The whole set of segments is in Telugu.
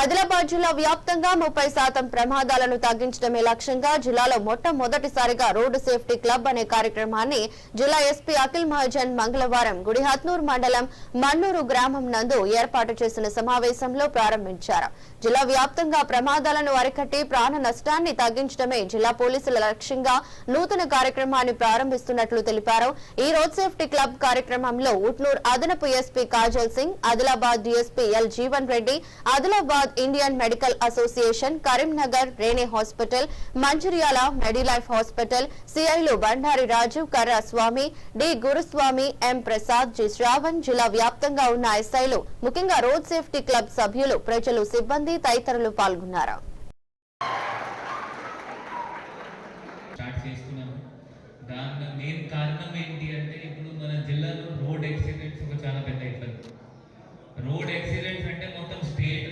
ఆదిలాబాద్ జిల్లా వ్యాప్తంగా ముప్పై శాతం ప్రమాదాలను తగ్గించడమే లక్ష్యంగా జిల్లాలో మొట్టమొదటిసారిగా రోడ్డు సేఫ్టీ క్లబ్ అనే కార్యక్రమాన్ని జిల్లా ఎస్పీ అఖిల్ మహాజన్ మంగళవారం గుడిహత్నూర్ మండలం మన్నూరు గ్రామం నందు ఏర్పాటు చేసిన సమావేశంలో ప్రారంభించారు. జిల్లా వ్యాప్తంగా ప్రమాదాలను అరికట్టి ప్రాణ నష్టాన్ని తగ్గించడమే జిల్లా పోలీసుల లక్ష్యంగా నూతన కార్యక్రమాన్ని ప్రారంభిస్తున్నట్లు తెలిపారు. ఈ రోడ్ సేఫ్టీ క్లబ్ కార్యక్రమంలో ఉట్నూర్ అదనపు SP Kajal Singh Adilabad DSP L Jeevan Reddy Adilabad Hyderabad Indian medical association Karimnagar Rene hospital Mancherial Medilife hospital సిఐలు Bandari Raju Karra Swamy D Guruswamy M Prasad G Shravan జిల్లా వ్యాప్తంగా ఉన్న ఎస్ఐలు ముఖ్యంగా రోడ్ సేఫ్టీ క్లబ్ సభ్యులు ప్రజలు సిబ్బంది తదితరులు పాల్గొన్నారు. స్టార్ట్ చేస్తున్నాము. దాని మెయిన్ కారణం ఏంటి అంటే ఇప్పుడు మన జిల్లాలో రోడ్ యాక్సిడెంట్స్ ఒక చాలా పెద్ద ఇబ్బంది. రోడ్ యాక్సిడెంట్స్ అంటే మొత్తం state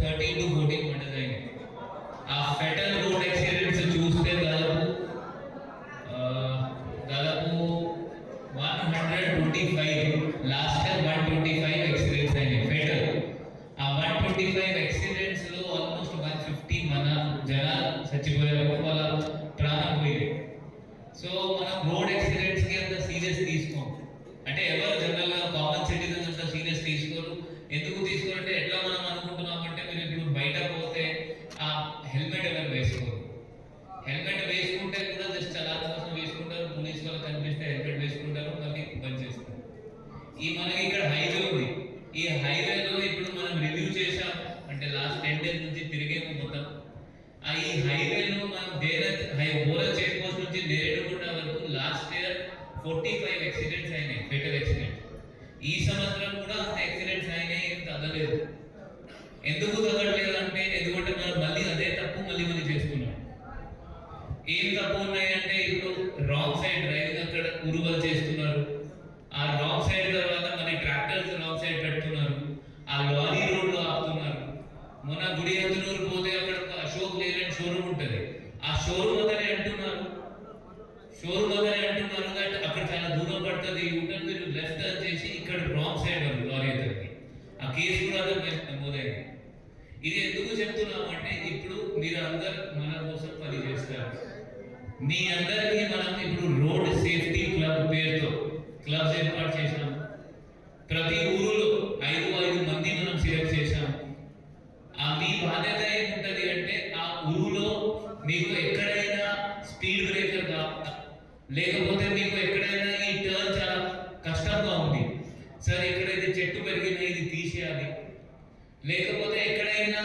Thirty to forty. Helmet ఎవరు వేసుకోరు? హెల్మెట్ వేసుకుంటే కూడా జస్ట్ చలాన్ కోసం వేసుకుంటారు పోలీస్ వాళ్ళు కనిపిస్తే హెల్మెట్ వేసుకుంటారు మళ్ళీ బంద్ చేస్తారు ఈ మనకి ఇక్కడ హైవే ఉంది. ఈ హైవేలో ఇప్పుడు మనం రివ్యూ చేసాం అంటే లాస్ట్ టెన్ డేస్ నుంచి తిరిగేము మొత్తం. ఆ ఈ హైవేలో మనం దేరే హై బోరా చెక్ పోస్ట్ నుంచి నేరేడుగుంట వరకు last year forty five accidents అయినాయి ఫెటల్ యాక్సిడెంట్ ఈ సంవత్సరం కూడా అంత యాక్సిడెంట్స్ అయినాయి తగ్గలేదు. ఎందుకు తగ్గట్లేదు అంటే ఎందుకంటే మనం మళ్ళీ అదే తప్పు మళ్ళీ మళ్ళీ చేస్తున్నాం ఏం తప్పు ఉన్నాయి అంటే ఇప్పుడు రాంగ్ సైడ్ డ్రైవింగ్ అక్కడ ఉరువలు చేస్తున్నారు. ఆ రాంగ్ సైడ్ తర్వాత మన ట్రాక్టర్స్ రాంగ్ సైడ్ పెడుతున్నారు ఆ లారీ రోడ్లు ఆపుతున్నారు. మొన్న గుడి హంతునూరు పోతే అక్కడ ఒక అశోక్ లేలాండ్ షోరూమ్ ఉంటుంది. ఆ షోరూమ్ అతనే అంటున్నారు. షోరూమ్ అతనే అంటున్నారు దట్ అక్కడ చాలా దూరం పడుతుంది. ఉంటుంది మీరు లెఫ్ట్ టర్న్ చేసి ఇక్కడ రాంగ్ సైడ్ వాళ్ళు లారీ అతనికి ఆ కేసు కూడా అతను నమోదైంది. ఇది ఎందుకు చెప్తున్నామంటే ఇప్పుడు మీరు అందరు మన కోసం పని చేస్తారు. మీ అందరికీ మనం ఇప్పుడు రోడ్ సేఫ్టీ క్లబ్ పేరుతో క్లబ్స్ ఏర్పాటు చేశాం ప్రతి ఊరిలో ఐదు ఐదు మంది మనం సెలెక్ట్ చేశాం ఆ మీ బాధ్యత ఏముంటది అంటే ఆ ఊరిలో మీకు ఎక్కడైనా స్పీడ్ బ్రేకర్ కావాలా లేకపోతే మీకు ఎక్కడైనా ఈ టర్న్ చాలా కష్టంగా ఉంది. సార్ ఎక్కడైతే చెట్టు పెరిగినా ఇది తీసేయాలి. లేకపోతే ఎక్కడైనా